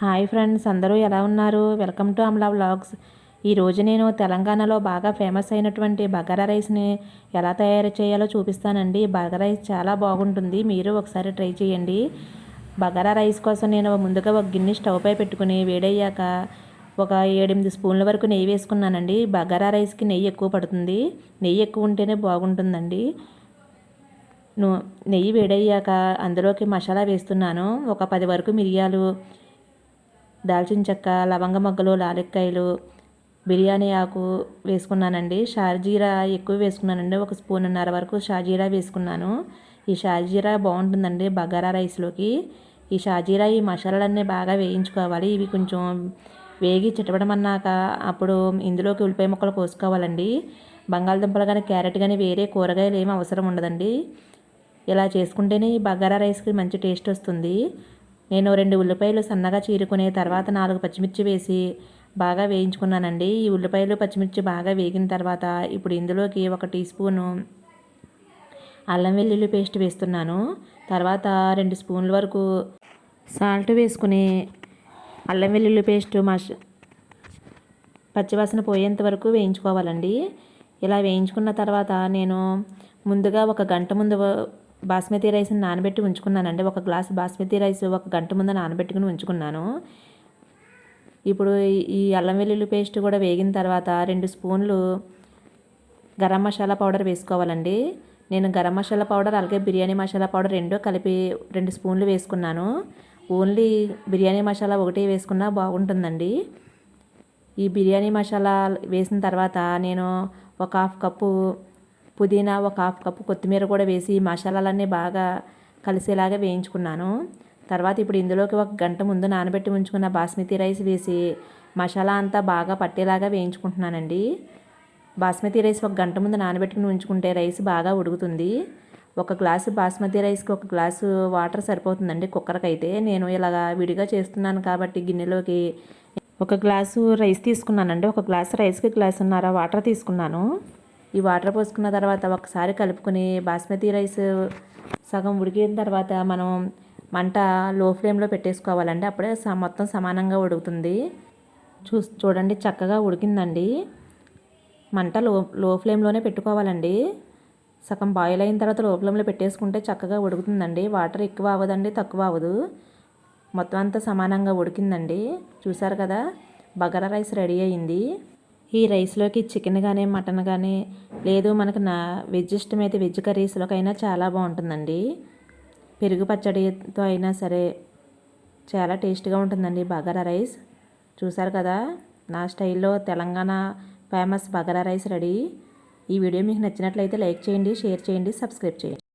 Hi friends అందరూ ఎలా ఉన్నారు? Welcome to Amala vlogs. ఈరోజు నేను తెలంగాణలో బాగా ఫేమస్ అయినటువంటి బగారా రైస్ని ఎలా తయారు చేయాలో చూపిస్తానండి. బగారా రైస్ చాలా బాగుంటుంది. మీరు ఒకసారి ట్రై చేయండి. బగారా రైస్ కోసం నేను ముందుగా ఒక గిన్నె స్టవ్ పై పెట్టుకుని వేడయ్యాక ఒక ఏడెనిమిది స్పూన్ల వరకు నెయ్యి వేసుకున్నానండి. బగారా రైస్కి నెయ్యి ఎక్కువ పడుతుంది. నెయ్యి ఎక్కువ ఉంటేనే బాగుంటుందండి. నెయ్యి వేడయ్యాక అందులోకి మసాలా వేస్తున్నాను. ఒక పది వరకు మిరియాలు దాల్చిన చెక్క లవంగ మొగ్గలు లారెక్కాయలు బిర్యానీ ఆకు వేసుకున్నానండి. షాజీరా ఎక్కువ వేసుకున్నానండి. ఒక స్పూన్నర వరకు షాజీరా వేసుకున్నాను. ఈ షాజీరా బాగుంటుందండి బగారా రైస్లోకి. ఈ షాజీరా ఈ మసాలాలన్నీ బాగా వేయించుకోవాలి. ఇవి కొంచెం వేగి చిటపడమన్నాక అప్పుడు ఇందులోకి ఉల్లిపాయ ముక్కలు కోసుకోవాలండి బంగాళదుంపలు కానీ క్యారెట్ కానీ వేరే కూరగాయలు ఏమి అవసరం ఉండదండి. ఇలా చేసుకుంటేనే ఈ బగారా రైస్కి మంచి టేస్ట్ వస్తుంది. నేను రెండు ఉల్లిపాయలు సన్నగా చీరుకునే తర్వాత నాలుగు పచ్చిమిర్చి వేసి బాగా వేయించుకున్నానండి. ఈ ఉల్లిపాయలు పచ్చిమిర్చి బాగా వేగిన తర్వాత ఇప్పుడు ఇందులోకి ఒక టీ స్పూను అల్లం వెల్లుల్లి పేస్ట్ వేస్తున్నాను. తర్వాత రెండు స్పూన్ల వరకు సాల్ట్ వేసుకుని అల్లం వెల్లుల్లి పేస్ట్ మష పచ్చివాసన పోయేంత వరకు వేయించుకోవాలండి. ఇలా వేయించుకున్న తర్వాత నేను ముందుగా ఒక గంట ముందు బాస్మతి రైస్ని నానబెట్టి ఉంచుకున్నానండి. ఒక గ్లాస్ బాస్మతి రైస్ ఒక గంట ముందు నానబెట్టుకుని ఉంచుకున్నాను. ఇప్పుడు ఈ అల్లం వెల్లుల్లి పేస్ట్ కూడా వేగిన తర్వాత రెండు స్పూన్లు గరం మసాలా పౌడర్ వేసుకోవాలండి. నేను గరం మసాలా పౌడర్ అలాగే బిర్యానీ మసాలా పౌడర్ రెండో కలిపి రెండు స్పూన్లు వేసుకున్నాను. ఓన్లీ బిర్యానీ మసాలా ఒకటి వేసుకున్నా బాగుంటుందండి. ఈ బిర్యానీ మసాలా వేసిన తర్వాత నేను ఒక హాఫ్ కప్పు పుదీనా ఒక హాఫ్ కప్పు కొత్తిమీర కూడా వేసి మసాలాలన్నీ బాగా కలిసేలాగా వేయించుకున్నాను. తర్వాత ఇప్పుడు ఇందులోకి ఒక గంట ముందు నానబెట్టి ఉంచుకున్న బాస్మతి రైస్ వేసి మసాలా అంతా బాగా పట్టేలాగా వేయించుకుంటున్నానండి. బాస్మతి రైస్ ఒక గంట ముందు నానబెట్టుకుని ఉంచుకుంటే రైస్ బాగా ఉడుకుతుంది. ఒక గ్లాసు బాస్మతి రైస్కి ఒక గ్లాసు వాటర్ సరిపోతుందండి కుక్కర్కి అయితే నేను ఇలాగా విడిగా చేస్తున్నాను కాబట్టి గిన్నెలోకి ఒక గ్లాసు రైస్ తీసుకున్నానండి. ఒక గ్లాసు రైస్కి గ్లాసున్నర వాటర్ తీసుకున్నాను. ఈ వాటర్ పోసుకున్న తర్వాత ఒకసారి కలుపుకొని బాస్మతి రైస్ సగం ఉడికిన తర్వాత మనం మంట లో ఫ్లేమ్లో పెట్టేసుకోవాలండి. అప్పుడే మొత్తం సమానంగా ఉడుకుతుంది. చూ చూడండి చక్కగా ఉడికిందండి. మంట లో లో ఫ్లేమ్లోనే పెట్టుకోవాలండి. సగం బాయిల్ అయిన తర్వాత లో ఫ్లేమ్లో పెట్టేసుకుంటే చక్కగా ఉడుకుతుందండి. వాటర్ ఎక్కువ అవ్వదండి తక్కువ అవ్వదు. మొత్తం అంతా సమానంగా ఉడికిందండి. చూసారు కదా? బగారా రైస్ రెడీ అయింది. ఈ రైస్లోకి చికెన్ కానీ మటన్ కానీ లేదు మనకు నా వెజ్ ఇష్టమైతే వెజ్ కర్రీస్లోకైనా చాలా బాగుంటుందండి. పెరుగు పచ్చడితో అయినా సరే చాలా టేస్ట్గా ఉంటుందండి బగారా రైస్. చూసారు కదా నా స్టైల్లో Telangana famous bagara rice ready. ఈ వీడియో మీకు నచ్చినట్లయితే లైక్ చేయండి షేర్ చేయండి సబ్స్క్రైబ్ చేయండి.